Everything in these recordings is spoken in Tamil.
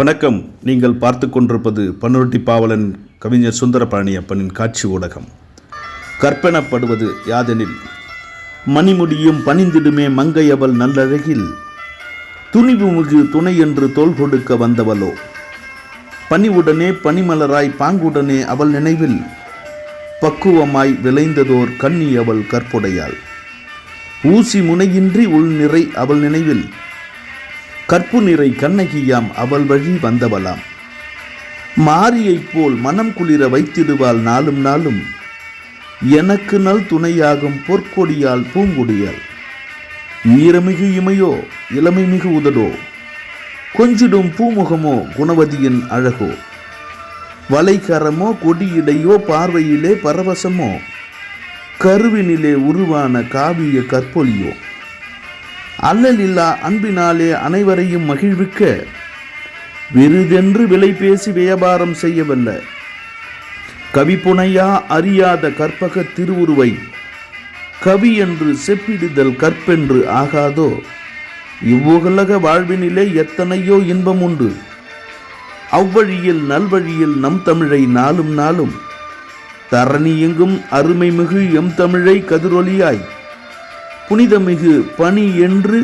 வணக்கம். நீங்கள் பார்த்து கொண்டிருப்பது பன்ருட்டி பாவலன் கவிஞர் சுந்தரபாணியப்பனின் காட்சி ஊடகம். கற்பனப்படுவது யாதெனில் மணிமுடியும் பணிந்திடுமே மங்கையவள் நல்லழகில் துணிவு மிகு துணை என்று தோல் கொடுக்க வந்தவளோ? பணிவுடனே பனிமலராய் பாங்குடனே அவள் நினைவில் பக்குவமாய் விளைந்ததோர் கண்ணி அவள் கற்புடையாள். ஊசி முனையின்றி உள் நிறை அவள் நினைவில் கற்பு நிறை கண்ணகியாம் அவள் வழி வந்தவளாம். மாரியைப் போல் மனம் குளிர வைத்திடுவாள் நாளும் நாளும். எனக்கு நல் துணையாகும் பொற்கொடியால் பூங்குடியால். ஈரமிகு இமையோ இளமை மிகு உதடோ. கொஞ்சிடும் பூமுகமோ குணவதியின் அழகோ. வலைக்கரமோ கொடியிடையோ பார்வையிலே பரவசமோ. கருவினிலே உருவான காவிய கற்பொலியோ அல்லலில்லா அன்பினாலே அனைவரையும் மகிழ்விக்க விருதென்று விலை பேசி வியாபாரம் செய்யவல்ல கவிப்புனையா அறியாத கற்பக திருவுருவை கவி என்று செப்பிடுதல் கற்பென்று ஆகாதோ? இவ்வுலக வாழ்வினிலே எத்தனையோ இன்பம் உண்டு. அவ்வழியில் நல்வழியில் நம் தமிழை நாளும் நாளும் தரணி எங்கும் அருமைமிகு எம் தமிழை கதிரொலியாய். புனிதமிகு பணி என்று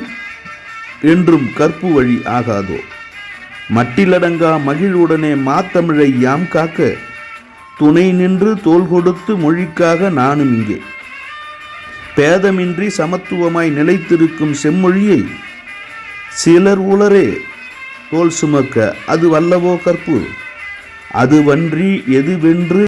என்றும் கற்பு வழி ஆகாதோ? மட்டிலடங்கா மகிழ்வுடனே மாத்தமிழை யாம் காக்க துணை நின்று தோள் கொடுத்து மொழிக்காக நானும் இங்கே. பேதமின்றி சமத்துவமாய் நிலைத்திருக்கும் செம்மொழியை சிலர் உளரே தோல் சுமக்க அது வல்லவோ கற்பு? அதுவன்றி எதுவென்று